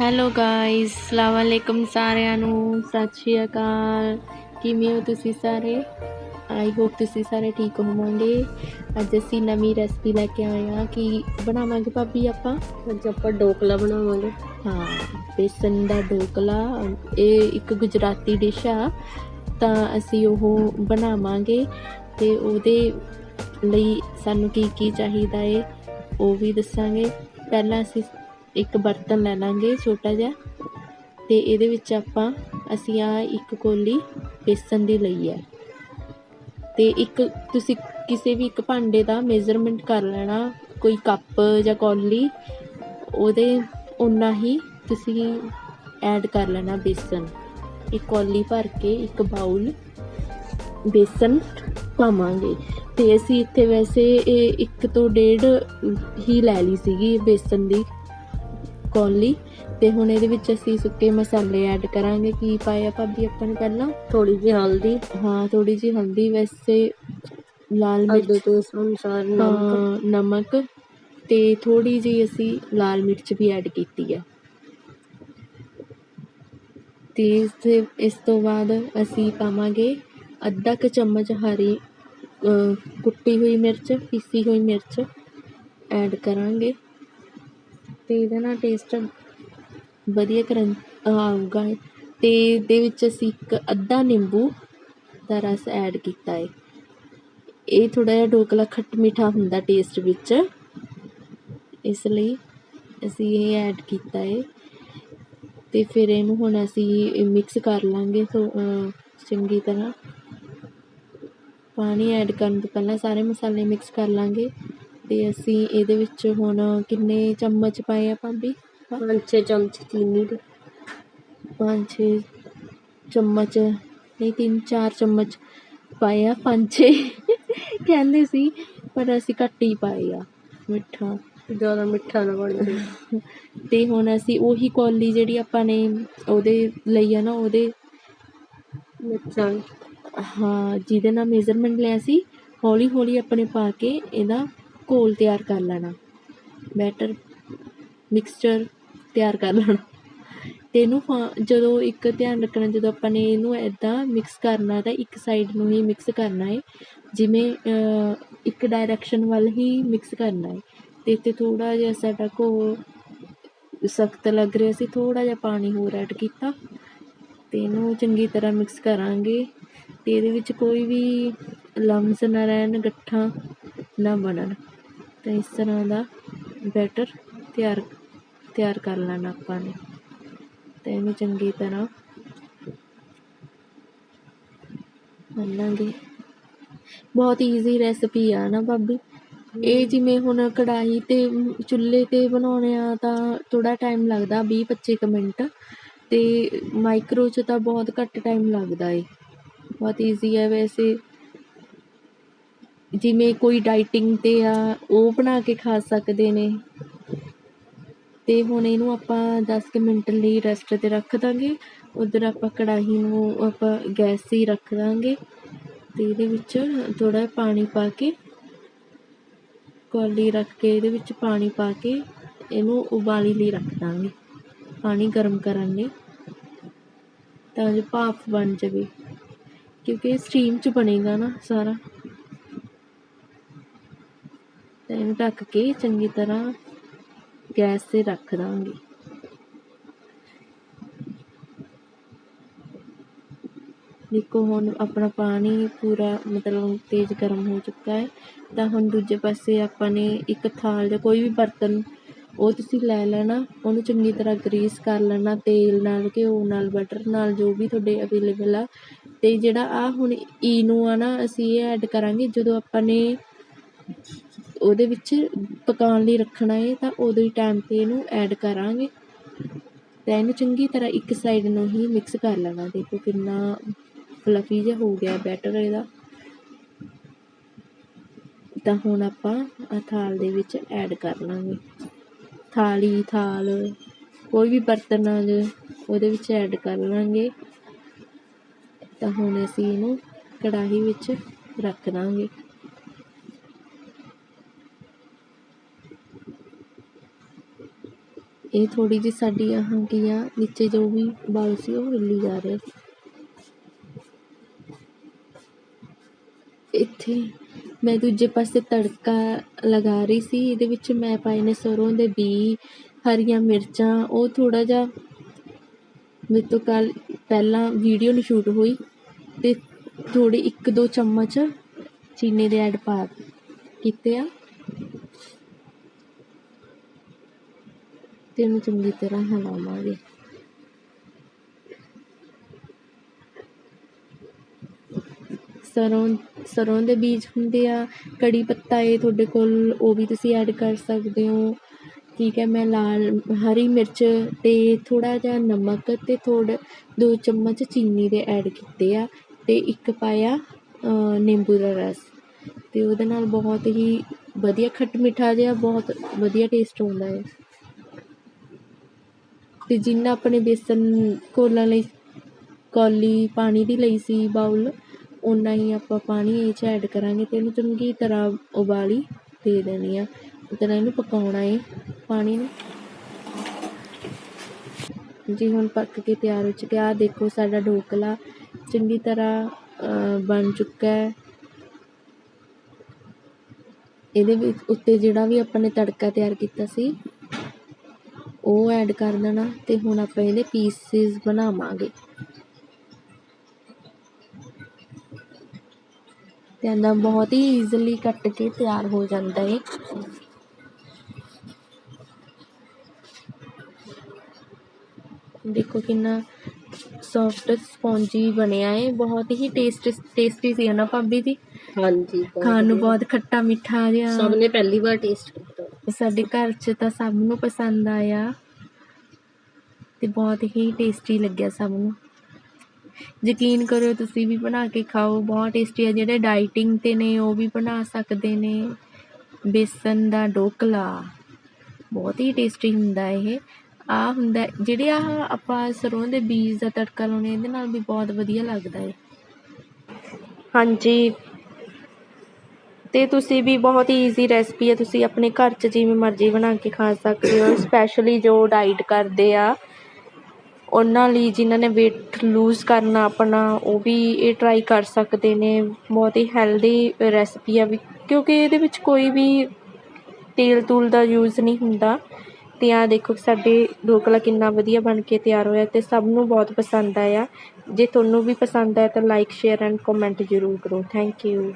Hello guys ਸਲਾਮ ਅਲੈਕਮ ਸਾਰਿਆਂ ਨੂੰ। ਸਤਿ ਸ਼੍ਰੀ ਅਕਾਲ। ਕਿਵੇਂ ਹੋ ਤੁਸੀਂ ਸਾਰੇ? ਆਈ ਹੋਪ ਤੁਸੀਂ ਸਾਰੇ ਠੀਕ ਹੋਵੋਗੇ। ਅੱਜ ਅਸੀਂ ਨਵੀਂ ਰੈਸਪੀ ਲੈ ਕੇ ਆਏ ਹਾਂ ਕਿ ਬਣਾਵਾਂਗੇ ਭਾਬੀ ਆਪਾਂ। ਅੱਜ ਆਪਾਂ ਡੋਕਲਾ ਬਣਾਵਾਂਗੇ। ਹਾਂ ਬੇਸਨ ਦਾ ਢੋਕਲਾ ਇਹ ਇੱਕ ਗੁਜਰਾਤੀ ਡਿਸ਼ ਆ। ਤਾਂ ਅਸੀਂ ਉਹ ਬਣਾਵਾਂਗੇ ਤੇ ਉਹਦੇ ਲਈ ਸਾਨੂੰ ਕੀ ਕੀ ਚਾਹੀਦਾ ਏ ਉਹ ਵੀ ਦੱਸਾਂਗੇ। ਪਹਿਲਾਂ ਅਸੀਂ ਇੱਕ ਬਰਤਨ ਲੈ ਲਾਂਗੇ ਛੋਟਾ ਜਿਹਾ। ਤੇ ਇਹਦੇ ਵਿੱਚ ਆਪਾਂ, ਅਸੀਂ ਆ ਇੱਕ ਕੋਲੀ ਬੇਸਨ ਦੀ ਲਈ ਹੈ। ਤੇ ਇੱਕ, ਤੁਸੀਂ ਕਿਸੇ ਵੀ ਇੱਕ ਭਾਂਡੇ ਦਾ ਮੇਜ਼ਰਮੈਂਟ ਕਰ ਲੈਣਾ, ਕੋਈ ਕੱਪ ਜਾਂ ਕੌਲੀ, ਉਹਦੇ ਉਨਾ ਹੀ ਤੁਸੀਂ ਐਡ ਕਰ ਲੈਣਾ ਬੇਸਨ। ਇੱਕ ਕੌਲੀ ਭਰ ਕੇ ਇੱਕ ਬਾਉਲ ਬੇਸਨ ਪਾਵਾਂਗੇ। ਤੇ ਅਸੀਂ ਇੱਥੇ ਵੈਸੇ ਇਹ ਇੱਕ ਤੋਂ ਡੇਢ ਹੀ ਲੈ ਲਈ ਸੀਗੀ ਬੇਸਨ ਦੀ। ਕੌਲੀ ਤੇ ਹੁਣ ਇਹਦੇ ਵਿੱਚ ਅਸੀਂ ਸੁੱਕੇ ਮਸਾਲੇ ਐਡ ਕਰਾਂਗੇ। ਕੀ ਪਾਇਆ ਭਾਬੀ ਆਪਾਂ ਨੇ ਪਹਿਲਾਂ? ਥੋੜੀ ਜਿਹੀ ਹਲਦੀ। ਹਾਂ ਥੋੜੀ ਜਿਹੀ ਹਲਦੀ ਵੈਸੇ ਲਾਲ ਮਿਰਚ। ਟੇਸਟ ਅਨੁਸਾਰ ਨਮਕ। ਤੇ ਥੋੜੀ ਜਿਹੀ ਅਸੀਂ ਲਾਲ ਮਿਰਚ ਵੀ ਐਡ ਕੀਤੀ ਹੈ ਤੇ ਇਸ ਦੇ- ਇਸ ਤੋਂ ਬਾਅਦ ਅਸੀਂ ਪਾਵਾਂਗੇ ਅੱਧਾ ਕੁ ਚਮਚ ਹਰੀ ਕੁੱਟੀ ਹੋਈ ਮਿਰਚ ਪੀਸੀ ਹੋਈ ਮਿਰਚ ਐਡ ਕਰਾਂਗੇ। ਅਤੇ ਇਹਦਾ ਨਾਲ ਟੇਸਟ ਵਧੀਆ ਕਰਨ ਆਊਗਾ ਅਤੇ ਇਹਦੇ ਵਿੱਚ ਅਸੀਂ ਇੱਕ ਅੱਧਾ ਨਿੰਬੂ ਦਾ ਰਸ ਐਡ ਕੀਤਾ ਹੈ ਇਹ ਥੋੜ੍ਹਾ ਜਿਹਾ ਢੋਕਲਾ ਖੱਟ ਮਿੱਠਾ ਹੁੰਦਾ ਟੇਸਟ ਵਿੱਚ। ਇਸ ਲਈ ਅਸੀਂ ਇਹ ਐਡ ਕੀਤਾ ਹੈ ਅਤੇ ਫਿਰ ਇਹਨੂੰ ਹੁਣ ਅਸੀਂ ਮਿਕਸ ਕਰ ਲਾਂਗੇ ਸੋ ਚੰਗੀ ਤਰ੍ਹਾਂ। ਪਾਣੀ ਐਡ ਕਰਨ ਤੋਂ ਪਹਿਲਾਂ ਸਾਰੇ ਮਸਾਲੇ ਮਿਕਸ ਕਰ ਲਾਂਗੇ। ਤੇ ਅਸੀਂ ਇਹਦੇ ਵਿੱਚ ਹੁਣ ਕਿੰਨੇ ਚਮਚ ਪਾਏ ਆ ਭਾਬੀ? ਪੰਜ ਛੇ ਚਮਚ ਚੀਨੀ ਦੇ। ਪੰਜ ਛੇ ਚਮਚ ਨਹੀਂ ਤਿੰਨ ਚਾਰ ਚਮਚ ਪਾਏ ਆ ਪੰਜ ਛੇ। ਕਹਿੰਦੇ ਸੀ ਪਰ ਅਸੀਂ ਘੱਟ ਹੀ ਪਾਏ ਆ ਮਿੱਠਾ। ਜ਼ਿਆਦਾ ਮਿੱਠਾ ਨਾ ਬਣ ਜਾਵੇ। ਤੇ ਹੁਣ ਅਸੀਂ ਉਹੀ ਕੌਲੀ ਜਿਹੜੀ ਆਪਾਂ ਨੇ ਉਹਦੇ ਲਈ ਆ ਨਾ ਉਹਦੇ ਮਿਰਚਾਂ। ਹਾਂ ਜਿਹਦੇ ਨਾਲ ਮੇਜ਼ਰਮੈਂਟ ਲਿਆ ਸੀ ਹੌਲੀ ਹੌਲੀ ਆਪਣੇ ਪਾ ਕੇ ਇਹਦਾ ਘੋਲ ਤਿਆਰ ਕਰ ਲੈਣਾ। ਬੈਟਰ ਮਿਕਸਚਰ ਤਿਆਰ ਕਰ ਲੈਣਾ। ਤੇ ਇਹਨੂੰ ਫਾ- ਜਦੋਂ ਇੱਕ ਧਿਆਨ ਰੱਖਣਾ, ਜਦੋਂ ਆਪਾਂ ਨੇ ਇਹਨੂੰ ਐਦਾਂ ਮਿਕਸ ਕਰਨਾ, ਤਾਂ ਇੱਕ ਸਾਈਡ ਨੂੰ ਹੀ ਮਿਕਸ ਕਰਨਾ ਹੈ ਜਿਵੇਂ ਇੱਕ ਡਾਇਰੈਕਸ਼ਨ ਵੱਲ ਹੀ ਮਿਕਸ ਕਰਨਾ ਹੈ ਤੇ ਇੱਥੇ ਥੋੜਾ ਜਿਹਾ ਸਾਡਾ ਘੋਲ ਸਖਤ ਲੱਗ ਰਿਹਾ ਸੀ ਥੋੜਾ ਜਿਹਾ ਪਾਣੀ ਹੋਰ ਐਡ ਕੀਤਾ। ਤੇ ਇਹਨੂੰ ਚੰਗੀ ਤਰ੍ਹਾਂ ਮਿਕਸ ਕਰਾਂਗੇ। ਤੇ ਇਹਦੇ ਵਿੱਚ ਕੋਈ ਵੀ ਲਮਸ ਨਾ ਰਹਿਣ, ਗੱਠਾਂ ਨਾ ਬਣਨ। ਤਾਂ ਇਸ ਤਰ੍ਹਾਂ ਦਾ ਬੈਟਰ ਤਿਆਰ ਤਿਆਰ ਕਰ ਲੈਣਾ ਆਪਾਂ ਨੇ। ਤੇ ਇਹਨੂੰ ਚੰਗੀ ਤਰ੍ਹਾਂ ਮੰਨਾਂਗੇ ਬਹੁਤ ਈਜ਼ੀ ਰੈਸਪੀ ਆ ਨਾ ਭਾਬੀ। ਇਹ ਜਿਵੇਂ ਹੁਣ ਕੜਾਹੀ ਤੇ ਚੁੱਲ੍ਹੇ ਤੇ ਬਣਾਉਣੇ ਆ ਤਾਂ ਥੋੜਾ ਟਾਈਮ ਲੱਗਦਾ 20 25 ਕੁ ਮਿੰਟ। ਤੇ ਮਾਈਕਰੋ 'ਚ ਤਾਂ ਬਹੁਤ ਘੱਟ ਟਾਈਮ ਲੱਗਦਾ ਏ। ਬਹੁਤ ਈਜ਼ੀ ਹੈ ਵੈਸੇ। ਜਿਵੇਂ ਕੋਈ ਡਾਈਟਿੰਗ ਤੇ ਆ, ਉਹ ਬਣਾ ਕੇ ਖਾ ਸਕਦੇ ਨੇ। ਅਤੇ ਹੁਣ ਇਹਨੂੰ ਆਪਾਂ ਦਸ ਕੁ ਮਿੰਟ ਲਈ ਰੈਸਟ ਤੇ ਰੱਖ ਦਾਂਗੇ। ਉੱਧਰ ਆਪਾਂ ਕੜਾਹੀ ਨੂੰ ਆਪਾਂ ਗੈਸ 'ਤੇ ਹੀ ਰੱਖ ਦਾਂਗੇ। ਅਤੇ ਇਹਦੇ ਵਿੱਚ ਥੋੜਾ ਪਾਣੀ ਪਾ ਕੇ, ਕੌਲੀ ਰੱਖ ਕੇ ਇਹਦੇ ਵਿੱਚ ਪਾਣੀ ਪਾ ਕੇ ਇਹਨੂੰ ਉਬਾਲੀ ਲਈ ਰੱਖ ਦਾਂਗੇ। ਪਾਣੀ ਗਰਮ ਕਰਨ ਲਈ, ਤਾਂ ਜੋ ਭਾਫ ਬਣ ਜਾਵੇ। ਕਿਉਂਕਿ ਇਹ ਸਟੀਮ 'ਚ ਬਣੇਗਾ ਨਾ ਸਾਰਾ। ਤਾਂ ਇਹਨੂੰ ਢੱਕ ਕੇ ਚੰਗੀ ਤਰ੍ਹਾਂ ਗੈਸ 'ਤੇ ਰੱਖ ਦਾਂਗੇ। ਦੇਖੋ, ਹੁਣ ਆਪਣਾ ਪਾਣੀ ਪੂਰਾ ਮਤਲਬ ਤੇਜ਼ ਗਰਮ ਹੋ ਚੁੱਕਾ ਹੈ। ਤਾਂ ਹੁਣ ਦੂਜੇ ਪਾਸੇ ਆਪਾਂ ਨੇ ਇੱਕ ਥਾਲ ਜਾਂ ਕੋਈ ਵੀ ਬਰਤਨ ਉਹ ਤੁਸੀਂ ਲੈ ਲੈਣਾ, ਉਹਨੂੰ ਚੰਗੀ ਤਰ੍ਹਾਂ ਗਰੀਸ ਕਰ ਲੈਣਾ, ਤੇਲ ਨਾਲ, ਘਿਓ ਨਾਲ, ਬਟਰ ਨਾਲ, ਜੋ ਵੀ ਤੁਹਾਡੇ ਅਵੇਲੇਬਲ ਆ। ਤੇ ਜਿਹੜਾ ਆ ਹੁਣ ਈਨੋ ਆ ਨਾ, ਅਸੀਂ ਇਹ ਐਡ ਕਰਾਂਗੇ, ਜਦੋਂ ਆਪਾਂ ਨੇ ਉਹਦੇ ਵਿੱਚ ਪਕਾਉਣ ਲਈ ਰੱਖਣਾ ਹੈ ਤਾਂ ਉਦੋਂ ਹੀ ਟਾਈਮ 'ਤੇ ਇਹਨੂੰ ਐਡ ਕਰਾਂਗੇ। ਤਾਂ ਇਹਨੂੰ ਚੰਗੀ ਤਰ੍ਹਾਂ ਇੱਕ ਸਾਈਡ ਨੂੰ ਹੀ ਮਿਕਸ ਕਰ ਲੈਣਾ। ਦੇਖੋ ਕਿੰਨਾ ਫਲਫੀ ਜਿਹਾ ਹੋ ਗਿਆ ਬੈਟਰ ਇਹਦਾ। ਤਾਂ ਹੁਣ ਆਪਾਂ ਆਹ ਥਾਲ ਦੇ ਵਿੱਚ ਐਡ ਕਰ ਲਾਂਗੇ। ਥਾਲੀ, ਥਾਲ, ਕੋਈ ਵੀ ਬਰਤਨ ਆ ਜੇ, ਉਹਦੇ ਵਿੱਚ ਐਡ ਕਰ ਲਾਂਗੇ। ਤਾਂ ਹੁਣ ਅਸੀਂ ਇਹਨੂੰ ਕੜਾਹੀ ਵਿੱਚ ਰੱਖ ਦਾਂਗੇ। ਇਹ ਥੋੜ੍ਹੀ ਜਿਹੀ ਸਾਡੀ ਆਹ ਕੀ ਆ ਨੀਚੇ ਜੋ ਵੀ ਵਾਲ ਸੀ ਉਹ ਹਿੱਲੀ ਜਾ ਰਹੇ ਇੱਥੇ ਮੈਂ ਦੂਜੇ ਪਾਸੇ ਤੜਕਾ ਲਗਾ ਰਹੀ ਸੀ, ਇਹਦੇ ਵਿੱਚ ਮੈਂ ਪਾਏ ਨੇ ਸਰੋਂ ਦੇ ਬੀ ਹਰੀਆਂ ਮਿਰਚਾਂ, ਉਹ ਥੋੜਾ ਜਿਹਾ ਮੇਰੇ ਤੋਂ ਕੱਲ ਪਹਿਲਾਂ ਵੀਡੀਓ ਨਹੀਂ ਸ਼ੂਟ ਹੋਈ ਤੇ ਥੋੜੇ ਇੱਕ ਦੋ ਚਮਚ ਚੀਨੀ ਦੇ ਐਡ ਪਾ ਕੀਤੇ ਆ। ਤੇ ਇਹਨੂੰ ਚੰਗੀ ਤਰ੍ਹਾਂ ਹਿਲਾਵਾਂਗੇ। ਸਰੋਂ ਸਰੋਂ ਦੇ ਬੀਜ ਹੁੰਦੇ ਆ, ਕੜੀ ਪੱਤਾ ਏ ਤੁਹਾਡੇ ਕੋਲ, ਉਹ ਵੀ ਤੁਸੀਂ ਐਡ ਕਰ ਸਕਦੇ ਹੋ। ਠੀਕ ਹੈ, ਮੈਂ ਲਾਲ, ਹਰੀ ਮਿਰਚ ਅਤੇ ਥੋੜ੍ਹਾ ਜਿਹਾ ਨਮਕ ਅਤੇ ਥੋੜਾ ਦੋ ਚਮਚ ਚੀਨੀ ਦੇ ਐਡ ਕੀਤੇ ਆ ਅਤੇ ਇੱਕ ਪਾਇਆ ਨਿੰਬੂ ਦਾ ਰਸ। ਅਤੇ ਉਹਦੇ ਨਾਲ ਬਹੁਤ ਹੀ ਵਧੀਆ ਖੱਟ ਮਿੱਠਾ ਜਿਹਾ, ਬਹੁਤ ਵਧੀਆ ਟੇਸਟ ਆਉਂਦਾ ਹੈ। ਅਤੇ ਜਿੰਨਾ ਆਪਣੇ ਬੇਸਨ ਘੋਲਣ ਲਈ, ਕੌਲੀ ਪਾਣੀ ਦੀ ਲਈ ਸੀ ਬਾਊਲ ਉਨਾ ਹੀ ਆਪਾਂ ਪਾਣੀ ਇਹ 'ਚ ਐਡ ਕਰਾਂਗੇ ਅਤੇ ਇਹਨੂੰ ਚੰਗੀ ਤਰ੍ਹਾਂ ਉਬਾਲੀ ਦੇ ਦੇਣੀ ਆ। ਇਸ ਤਰ੍ਹਾਂ ਇਹਨੂੰ ਪਕਾਉਣਾ ਹੈ ਪਾਣੀ ਨੂੰ। ਜੀ ਹੁਣ ਪੱਕ ਕੇ ਤਿਆਰ ਹੋ ਚੁੱਕਿਆ। ਆਹ ਦੇਖੋ ਸਾਡਾ ਢੋਕਲਾ ਚੰਗੀ ਤਰ੍ਹਾਂ ਬਣ ਚੁੱਕਾ ਹੈ। ਇਹਦੇ ਵਿੱਚ ਉੱਤੇ ਜਿਹੜਾ ਵੀ ਆਪਾਂ ਨੇ ਤੜਕਾ ਤਿਆਰ ਕੀਤਾ ਸੀ ਉਹ ਐਡ ਕਰ ਦੇਣਾ ਤੇ ਹੁਣ ਆਪਾਂ ਇਹਦੇ ਪੀਸਿਸ ਬਣਾਵਾਂਗੇ। ਤੇ ਇਹਦਾ ਬਹੁਤ ਹੀ ਈਜ਼ੀਲੀ ਕੱਟ ਕੇ ਤਿਆਰ ਹੋ ਜਾਂਦਾ ਹੈ ਦੇਖੋ ਕਿੰਨਾ ਸੌਫਟ ਸਪੌਂਜੀ ਬਣਿਆ ਹੈ ਬਹੁਤ ਹੀ ਟੇਸਟ ਟੇਸਟੀ ਸੀ ਨਾ ਭਾਬੀ ਜੀ? ਹਾਂਜੀ ਖਾਣ ਨੂੰ। ਬਹੁਤ ਖੱਟਾ ਮਿੱਠਾ ਜਿਹਾ। ਸਭ ਨੇ ਪਹਿਲੀ ਵਾਰ ਟੇਸਟ ਕੀਤਾ। ਸਾਡੇ ਘਰ 'ਚ ਤਾਂ ਸਭ ਨੂੰ ਪਸੰਦ ਆਇਆ ਅਤੇ ਬਹੁਤ ਹੀ ਟੇਸਟੀ ਲੱਗਿਆ ਸਭ ਨੂੰ। ਯਕੀਨ ਕਰੋ ਤੁਸੀਂ ਵੀ ਬਣਾ ਕੇ ਖਾਓ, ਬਹੁਤ ਟੇਸਟੀ ਹੈ ਜਿਹੜੇ ਡਾਈਟਿੰਗ ਤੇ ਨੇ, ਉਹ ਵੀ ਬਣਾ ਸਕਦੇ ਨੇ। ਬੇਸਨ ਦਾ ਢੋਕਲਾ, ਬਹੁਤ ਹੀ ਟੇਸਟੀ ਹੁੰਦਾ ਇਹ। ਆ ਹੁੰਦਾ, ਜਿਹੜੇ ਆ ਆਪਾਂ ਸਰੋਂ ਦੇ ਬੀਜ ਦਾ ਤੜਕਾ ਲਾਉਣੇ ਇਹਦੇ ਨਾਲ ਵੀ ਬਹੁਤ ਵਧੀਆ ਲੱਗਦਾ ਹੈ ਹਾਂਜੀ ਅਤੇ ਤੁਸੀਂ ਵੀ ਬਹੁਤ ਹੀ ਈਜ਼ੀ ਰੈਸਪੀ ਹੈ, ਤੁਸੀਂ ਆਪਣੇ ਘਰ 'ਚ ਜਿਵੇਂ ਮਰਜ਼ੀ ਬਣਾ ਕੇ ਖਾ ਸਕਦੇ ਹੋ ਸਪੈਸ਼ਲੀ ਜੋ ਡਾਈਟ ਕਰਦੇ ਆ, ਉਹਨਾਂ ਲਈ ਜਿਨ੍ਹਾਂ ਨੇ ਵੇਟ ਲੂਜ਼ ਕਰਨਾ ਆਪਣਾ, ਉਹ ਵੀ ਇਹ ਟਰਾਈ ਕਰ ਸਕਦੇ ਨੇ, ਬਹੁਤ ਹੀ ਹੈਲਦੀ ਰੈਸਪੀ ਆ ਵੀ, ਕਿਉਂਕਿ ਇਹਦੇ ਵਿੱਚ ਕੋਈ ਵੀ ਤੇਲ ਤੂਲ ਦਾ ਯੂਜ਼ ਨਹੀਂ ਹੁੰਦਾ ਅਤੇ ਆ ਦੇਖੋ ਸਾਡੇ ਢੋਕਲਾ ਕਿੰਨਾ ਵਧੀਆ ਬਣ ਕੇ ਤਿਆਰ ਹੋਇਆ ਅਤੇ ਸਭ ਨੂੰ ਬਹੁਤ ਪਸੰਦ ਆਇਆ, ਜੇ ਤੁਹਾਨੂੰ ਵੀ ਪਸੰਦ ਆਇਆ ਤਾਂ ਲਾਈਕ ਸ਼ੇਅਰ ਐਂਡ ਕਮੈਂਟ ਜ਼ਰੂਰ ਕਰੋ ਥੈਂਕ ਯੂ